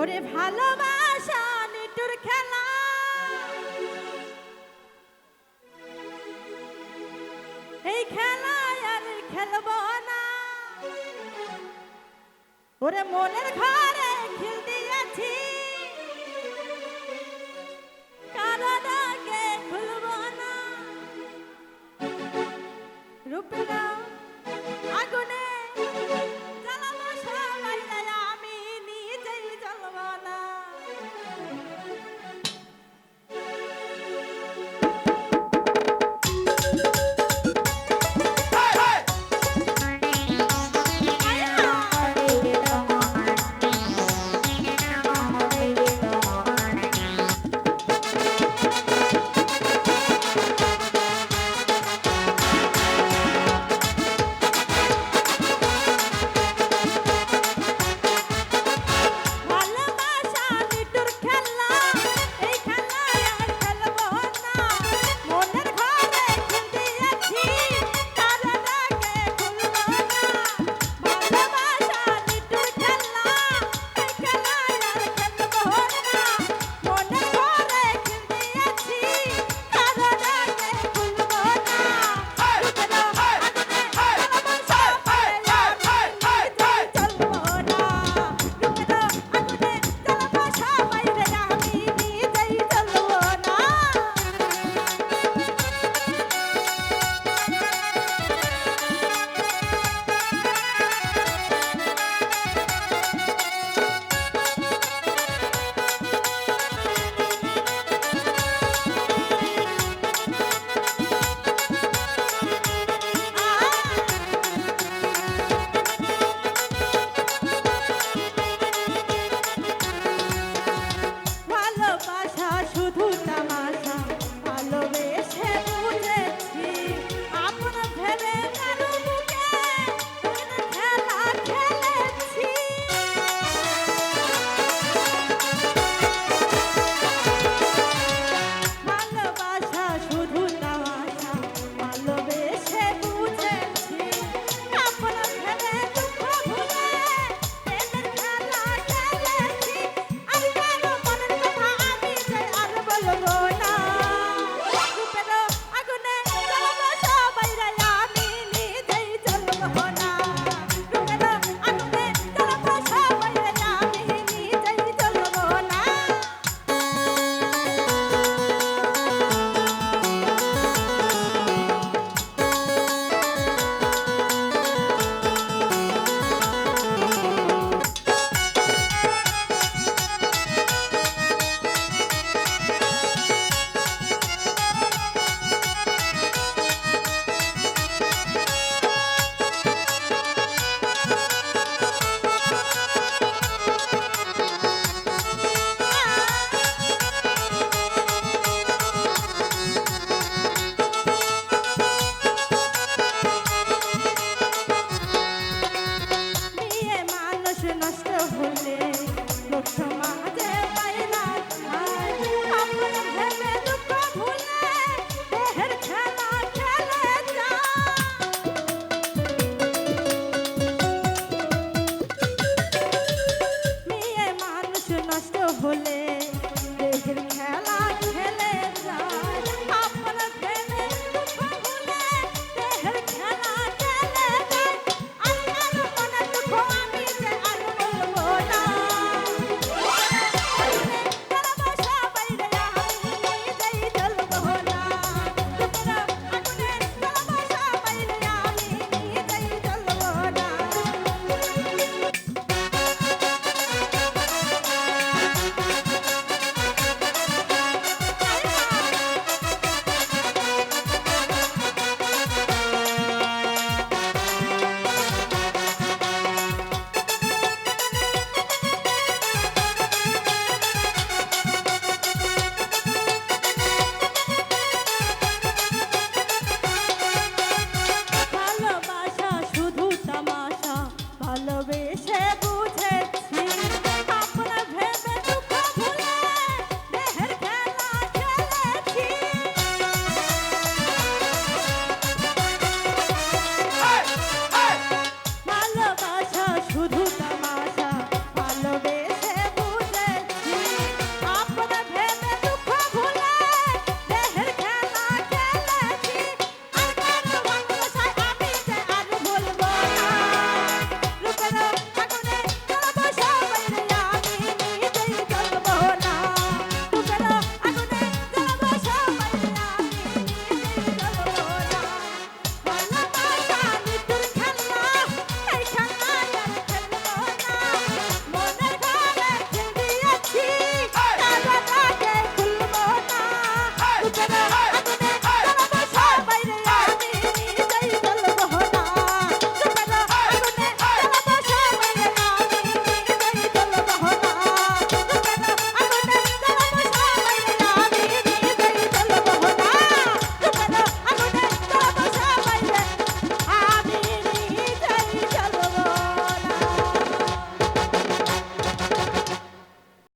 ওরে ভালোবাসা, নিটুর খেলা। এই খেলায় আর খেলব না। ওরে মনের ঘরে খেল দিয়েছি। কারণ i don't put